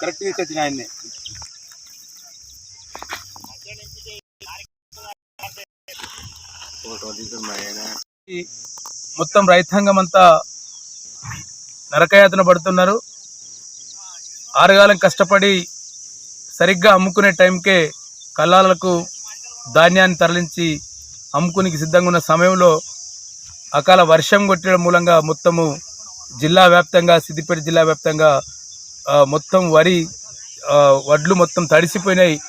Correct ఆయన్ని. మొత్తం రైతాంగం అంతా నరకయాతన పడుతున్నారు. ఆరుగాలం కష్టపడి సరిగ్గా అమ్ముకునే టైంకే కల్లాలకు ధాన్యాన్ని తరలించి అమ్ముకునికి సిద్ధంగా ఉన్న సమయంలో అకాల వర్షం కొట్టడం మూలంగా మొత్తము జిల్లా వ్యాప్తంగా సిద్దిపేట జిల్లా వ్యాప్తంగా మొత్తం వరి వడ్లు మొత్తం తడిసిపోయినాయి.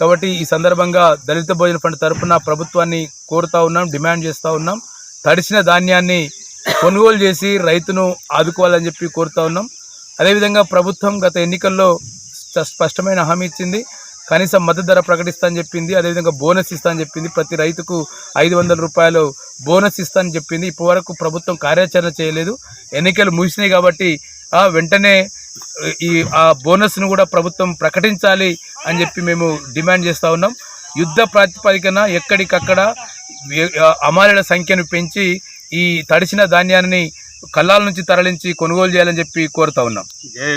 కాబట్టి ఈ సందర్భంగా దళిత భోజన ఫండ్ తరఫున ప్రభుత్వాన్ని కోరుతా ఉన్నాం డిమాండ్ చేస్తూ ఉన్నాం. తడిసిన ధాన్యాన్ని కొనుగోలు చేసి రైతును ఆదుకోవాలని చెప్పి కోరుతా ఉన్నాం. అదేవిధంగా ప్రభుత్వం గత ఎన్నికల్లో స్ప- స్పష్టమైన హామీ ఇచ్చింది. కనీసం మద్దతు ధర ప్రకటిస్తానని చెప్పింది అదేవిధంగా బోనస్ ఇస్తానని చెప్పింది. ప్రతి రైతుకు ఐదు వందల రూపాయలు బోనస్ ఇస్తానని చెప్పింది. ఇప్పటివరకు ప్రభుత్వం కార్యాచరణ చేయలేదు. ఎన్నికలు ముగిసినాయి కాబట్టి వెంటనే ఈ ఆ బోనస్ను కూడా ప్రభుత్వం ప్రకటించాలి అని చెప్పి మేము డిమాండ్ చేస్తూ ఉన్నాం. యుద్ధ ప్రాతిపదికన ఎక్కడికక్కడ వ్య- సంఖ్యను పెంచి ఈ తడిసిన ధాన్యాన్ని కళ్ళాల నుంచి తరలించి కొనుగోలు చేయాలని చెప్పి కోరుతా ఉన్నాం. జై